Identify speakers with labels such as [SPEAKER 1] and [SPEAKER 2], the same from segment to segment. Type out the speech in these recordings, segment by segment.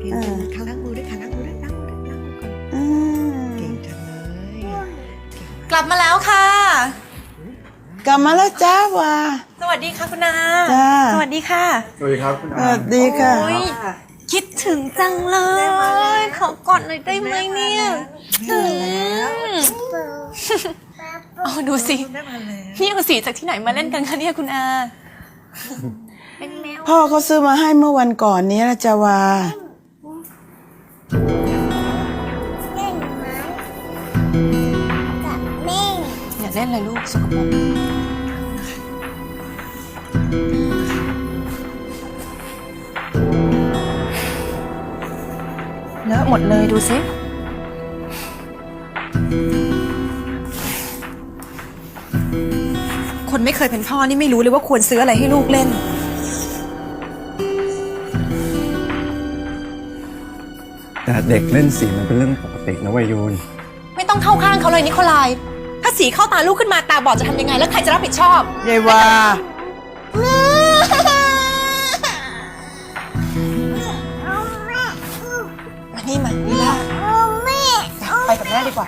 [SPEAKER 1] เก่งจังค่ะล้างมือด้วยค่ะล้างมือด้วยล้างมือด้วยล้างมือก่อน
[SPEAKER 2] อืม
[SPEAKER 1] เก่งจังเลยเก่ง
[SPEAKER 3] กลับมาแล้วค่ะ
[SPEAKER 2] กลับมาแล้วจ้าว่า
[SPEAKER 3] สวัสดีค่ะคุณนา
[SPEAKER 2] จ้า
[SPEAKER 3] สวัสดีค่ะ
[SPEAKER 4] สวัสดีครับคุณ
[SPEAKER 2] ส
[SPEAKER 4] อา
[SPEAKER 2] วัสดีค่ะ
[SPEAKER 3] โอ้ยคิดถึงจังเลย ขอกอดหน่อยได้ไหมเนี่ย
[SPEAKER 1] ได้มาแล้ว
[SPEAKER 3] โอ้ดูสิ
[SPEAKER 1] ได้มาแล้ว
[SPEAKER 3] นี่เอาสีจากที่ไหนมาเล่นกันคะเนี่ยคุณอา เป็นแมว
[SPEAKER 2] พ่อเขาซื้อมาให้เมื่อวันก่อนนี้นะจ้าว่า
[SPEAKER 3] เล่นเลยลูกสกปรกเลอะหมดเลยดูสิคนไม่เคยเป็นพ่อนี่ไม่รู้เลยว่าควรซื้ออะไรให้ลูกเล่น
[SPEAKER 4] แต่เด็กเล่นสีมันเป็นเรื่องปกตินะวัยยุน
[SPEAKER 3] ไม่ต้องเข้าข้างเขาเลยนิโคลายถ้าสีเข้าตาลูกขึ้นมาตาบอดจะทำยังไง แล้วใครจะรับผิดชอบ
[SPEAKER 2] ยายว่า
[SPEAKER 3] มานี่มาลีล่าไปกับแม่ดีกว่า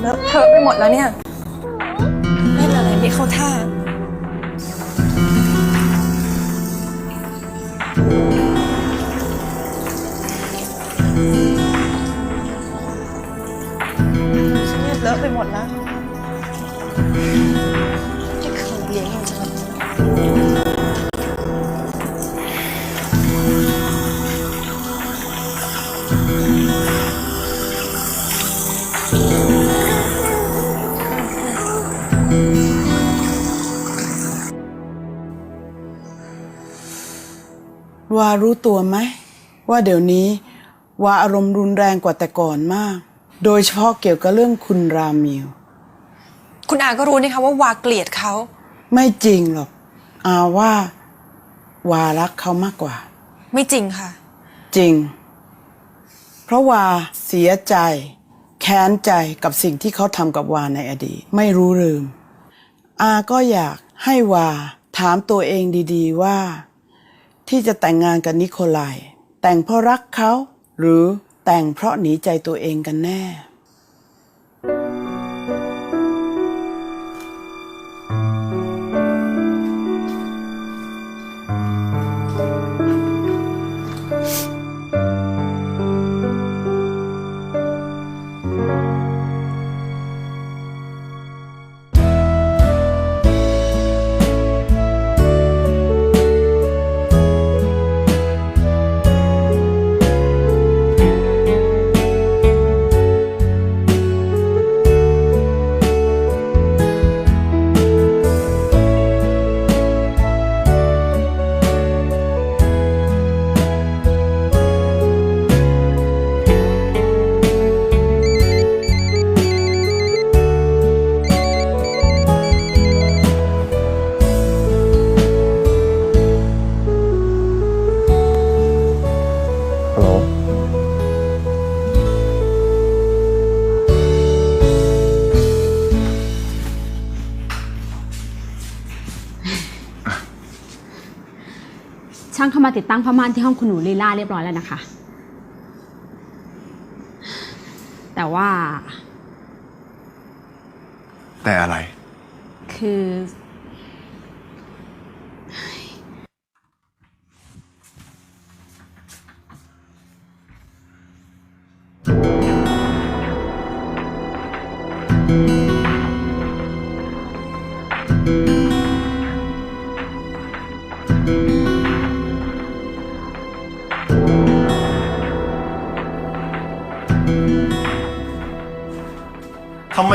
[SPEAKER 3] เลอะเทอะไปหมดแล้วเนี่ยเล่นอะไรไม่เข้าท่า ไปหมดแล้วที่เคยเลี้ยงยังจะมา
[SPEAKER 2] วารู้ตัวไหม ว่าเดี๋ยวนี้วาอารมณ์รุนแรงกว่าแต่ก่อนมาก โดยเฉพาะเกี่ยวกับเรื่องคุณรามิว
[SPEAKER 3] คุณอาก็รู้นะคะว่าวาเกลียดเขา
[SPEAKER 2] ไม่จริงหรอกอาว่า วารักเขามากกว่า
[SPEAKER 3] ไม่จริงค่ะ
[SPEAKER 2] จริง เพราะว่าเสียใจ แค้นใจกับสิ่งที่เขาทำกับวาในอดีต ไม่รู้ลืม อาก็อยากให้วาถามตัวเองดีๆว่า ที่จะแต่งงานกับนิโคลาย แต่งเพราะรักเขา หรือ แต่งเพราะหนีใจตัวเองกันแน่
[SPEAKER 5] ช่างเข้ามาติดตั้งผ้าม่านที่ห้องคุณหนูลีลาเรียบร้อยแล้วนะคะ แต่ว่า
[SPEAKER 4] แต่อะไร
[SPEAKER 5] คือ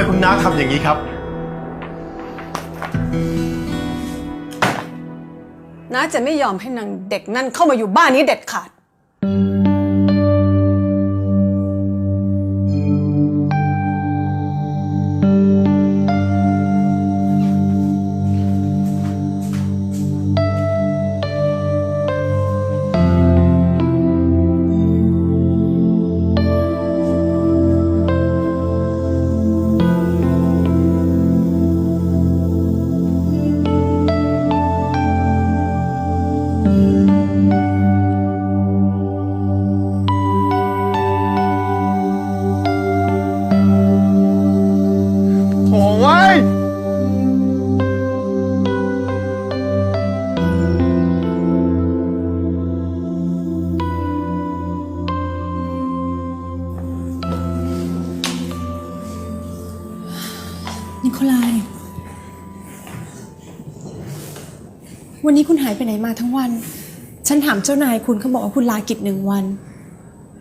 [SPEAKER 6] คุณน้าทำอย่างนี้ครับ
[SPEAKER 7] น้าจะไม่ยอมให้นางเด็กนั่นเข้ามาอยู่บ้านนี้เด็ดขาด
[SPEAKER 6] โถ่เว้ย
[SPEAKER 3] นิโคลาย วันนี้คุณหายไปไหนมาทั้งวัน ฉันถามเจ้านายคุณเขาบอกว่าคุณลากิจหนึ่งวัน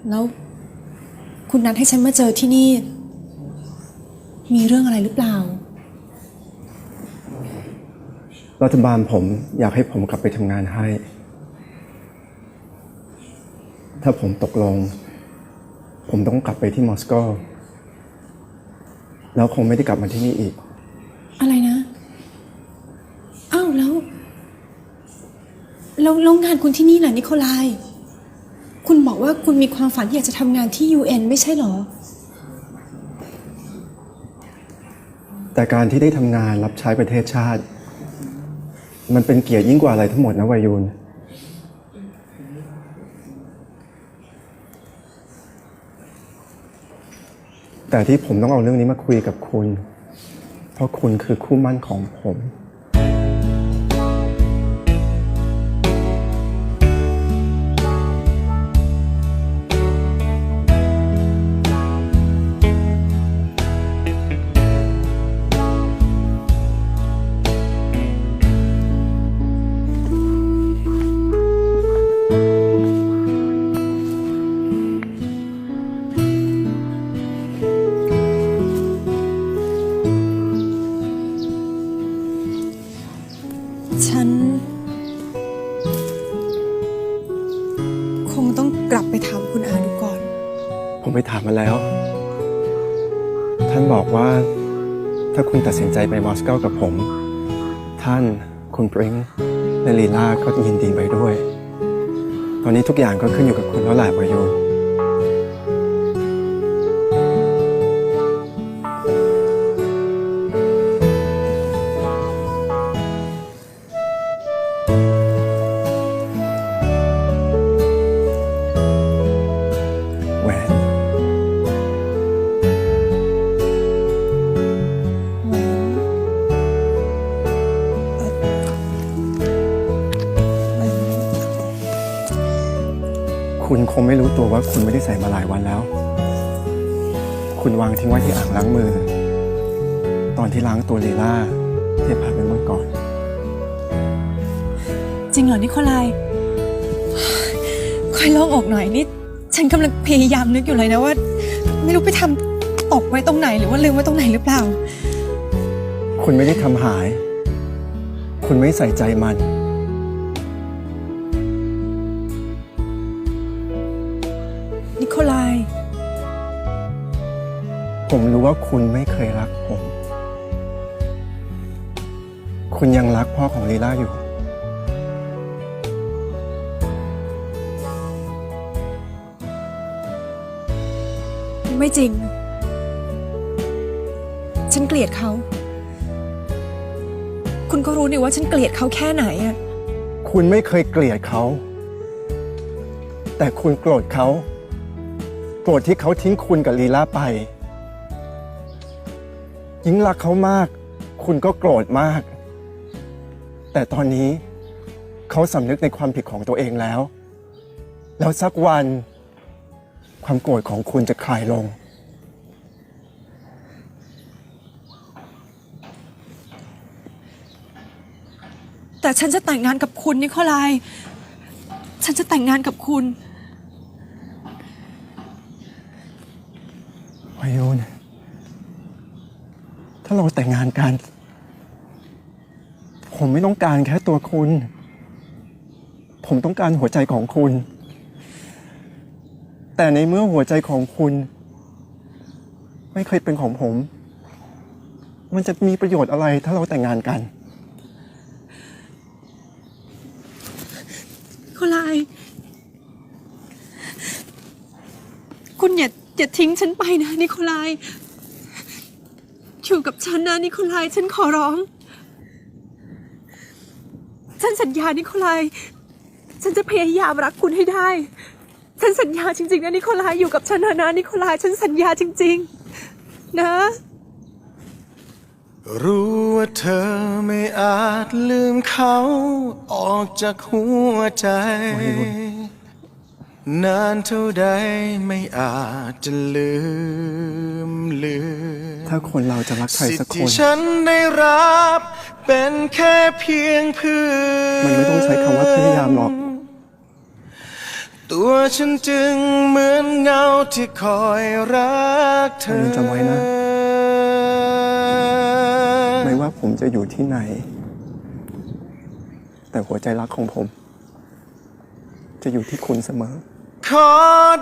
[SPEAKER 3] แล้ว คุณนัดให้ฉันมาเจอที่นี่ มีเรื่องอะไรหรือเปล่า
[SPEAKER 4] รัฐบาลผมอยากให้ผมกลับไปทำงานให้ ถ้าผมตกลง ผมต้องกลับไปที่มอสโก แล้วคงไม่ได้กลับมาที่นี่อีก
[SPEAKER 3] อะไรนะ อ้าวแล้ว แล้วแล้วงานคุณที่นี่ล่ะนิโคลาย คุณบอกว่าคุณมีความฝันที่อยากจะทำงานที่ UN ไม่ใช่เหรอ
[SPEAKER 4] แต่การที่ได้ทำงานรับใช้ประเทศชาติ มันเป็นเกียรติยิ่งกว่าอะไรทั้งหมดนะวายุนแต่ที่ผมต้องเอาเรื่องนี้มาคุยกับคุณ เพราะคุณคือคู่มั่นของผม
[SPEAKER 3] งต้องกลับไปถามคุณอาดูก่อน
[SPEAKER 4] ผมไปถามมาแล้ว ท่านบอกว่า ถ้าคุณตัดสินใจไปมอสโกกับผม ท่านคุณปริงและลีลาก็ยินดีไปด้วย ตอนนี้ทุกอย่างก็ขึ้นอยู่กับคุณแล้วแหละวายุนแหวน ตัวว่าคุณไม่ได้ใส่มาหลายวันแล้ว คุณวางทิ้งไว้ที่อ่างล้างมือ ตอนที่ล้างตัวลีล่าที่ผ่านไปเมื่อก่อน
[SPEAKER 3] จริงเหรอนิโคลายค่อยโล่งอกหน่อยนี่ฉันกำลังพยายามนึกอยู่เลยนะว่า ไม่รู้ไปทำตกไว้ตรงไหนหรือว่าลืมไว้ตรงไหนหรือเปล่า
[SPEAKER 4] คุณไม่ได้ทำหาย คุณไม่ใส่ใจมัน
[SPEAKER 3] นิ
[SPEAKER 4] ผมรู้ว่าคุณไม่เคยรักผม คุณยังรักพ่อของลีล่าอยู่
[SPEAKER 3] ไม่จริง ฉันเกลียดเขา คุณก็รู้นี่ว่าฉันเกลียดเขาแค่ไหนอะ
[SPEAKER 4] คุณไม่เคยเกลียดเขา แต่คุณโกรธเขา โกรธที่เขาทิ้งคุณกับลีลาไป ยิ่งรักเขามาก คุณก็โกรธมาก แต่ตอนนี้เขาสำนึกในความผิดของตัวเองแล้ว แล้วสักวัน ความโกรธของคุณจะคลายลง
[SPEAKER 3] แต่ฉันจะแต่งงานกับคุณนิโคลาย ฉันจะแต่งงานกับคุณ
[SPEAKER 4] พายุนถ้าเราแต่งงานกัน ผมไม่ต้องการแค่ตัวคุณ ผมต้องการหัวใจของคุณ แต่ในเมื่อหัวใจของคุณ ไม่เคยเป็นของผม มันจะมีประโยชน์อะไรถ้าเราแต่งงานกัน
[SPEAKER 3] นิโคลายคุณอย่าอย่าทิ้งฉันไปนะนิโคลาย อยู่กับฉันนะนิโคลายฉันขอร้อง ฉันสัญญานิโคลายฉันจะพยายามรักคุณให้ได้ ฉันสัญญาจริงๆนะนิโคลายอยู่กับฉันนะนะนิโคลายฉันสัญญาจริง ๆ นะ
[SPEAKER 6] รู้ว่าเธอไม่อาจลืมเขาออกจากหัวใจ นานเท่าใดไม่อาจจะลืมเลือน
[SPEAKER 4] ถ้าคนเราจะรักใคร
[SPEAKER 6] สิท
[SPEAKER 4] สัก
[SPEAKER 6] ธิ์
[SPEAKER 4] ค
[SPEAKER 6] ที่
[SPEAKER 4] น
[SPEAKER 6] ฉันได้รับเป็นแค่เพียงเพื่อน
[SPEAKER 4] มันไม่ต้องใช้คำว่าพยายามหรอก
[SPEAKER 6] ตัวฉันจึงเหมือนเงาที่คอยรักเธอ
[SPEAKER 4] มันจำไว้นะ ไม่ว่าผมจะอยู่ที่ไหน แต่หัวใจรักของผม จะอยู่ที่คุณเสมอ
[SPEAKER 6] ขอ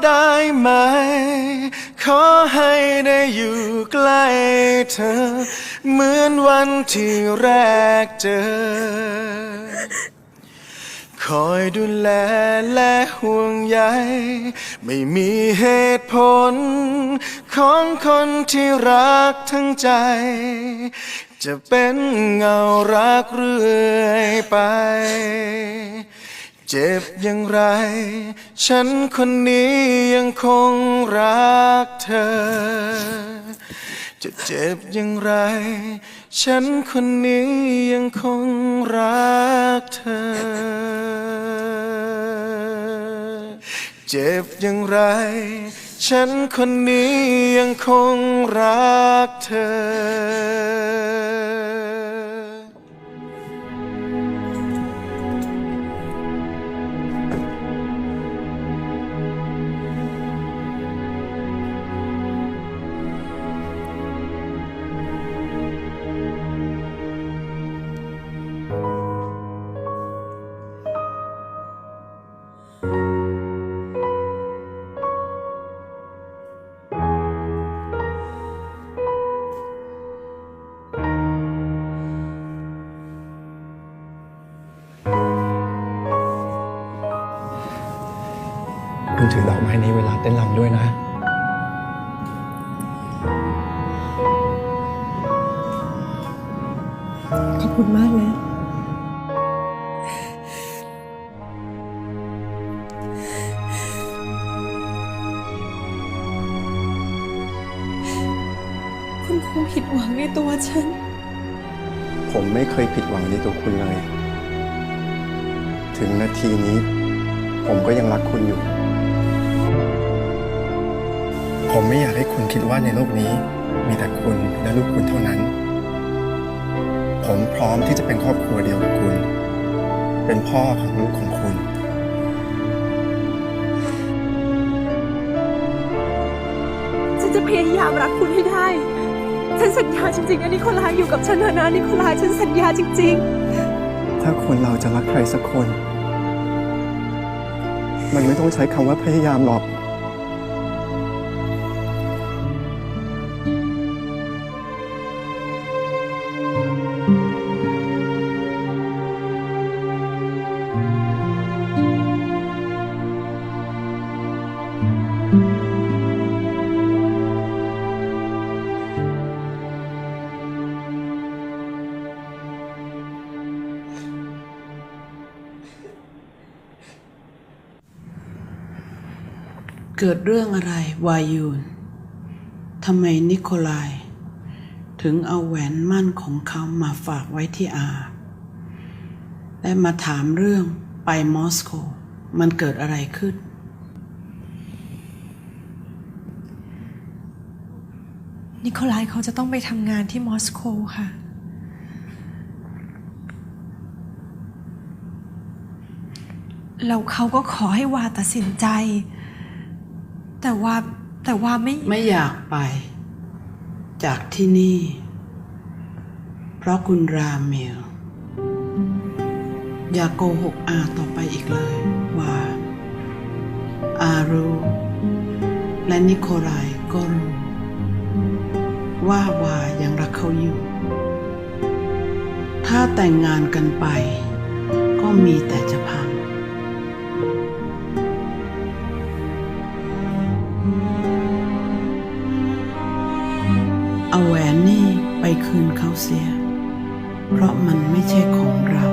[SPEAKER 6] ได้ไหม ขอให้ได้อยู่ใกล้เธอ เหมือนวันที่แรกเจอ คอยดูแลและห่วงใย ไม่มีเหตุผล ของคนที่รักทั้งใจ จะเป็นเงารักเรื่อยไป เจ็บอย่างไร ฉันคนนี้ยังคงรักเธอ จะเจ็บอย่างไร ฉันคนนี้ยังคงรักเธอ เจ็บอย่างไร ฉันคนนี้ยังคงรักเธอ
[SPEAKER 4] คุณถือดอกไม้นี้เวลาเต้นรำด้วยนะ
[SPEAKER 3] ขอบคุณมากนะคุณคงผิดหวังในตัวฉัน
[SPEAKER 4] ผมไม่เคยผิดหวังในตัวคุณเลย ถึงนาทีนี้ ผมก็ยังรักคุณอยู่ ผมไม่อยากให้คุณคิดว่าในโลกนี้ มีแต่คุณและลูกคุณเท่านั้น ผมพร้อมที่จะเป็นครอบครัวเดียวกับคุณ เป็นพ่อของลูกของคุณ
[SPEAKER 3] ฉันจะพยายามรักคุณให้ได้ ฉันสัญญาจริงๆนะนิโคลายอยู่กับฉันนะนะนิโคลายฉันสัญญาจริงๆ
[SPEAKER 4] ถ้าคนเราจะรักใครสักคน มันไม่ต้องใช้คำว่าพยายามหรอก
[SPEAKER 2] เกิดเรื่องอะไรวายูนทำไมนิโคลาย ถึงเอาแหวนมั่นของเขามาฝากไว้ที่อา และมาถามเรื่องไปมอสโก มันเกิดอะไรขึ้น
[SPEAKER 3] นิโคลายเขาจะต้องไปทำงานที่มอสโกค่ะแล้วเขาก็ขอให้วาตัดสินใจ แต่ว่าแต่ว่าไม่
[SPEAKER 2] ไม่อยากไป จากที่นี่ เพราะคุณราเมล อย่าโกหกอาต่อไปอีกเลย ว่า อารู้และนิโคลายก็รู้ว่าวายังรักเขาอยู่ ถ้าแต่งงานกันไป ก็มีแต่จะพัง แหวนนี่ไปคืนเขาเสีย เพราะมันไม่ใช่ของเรา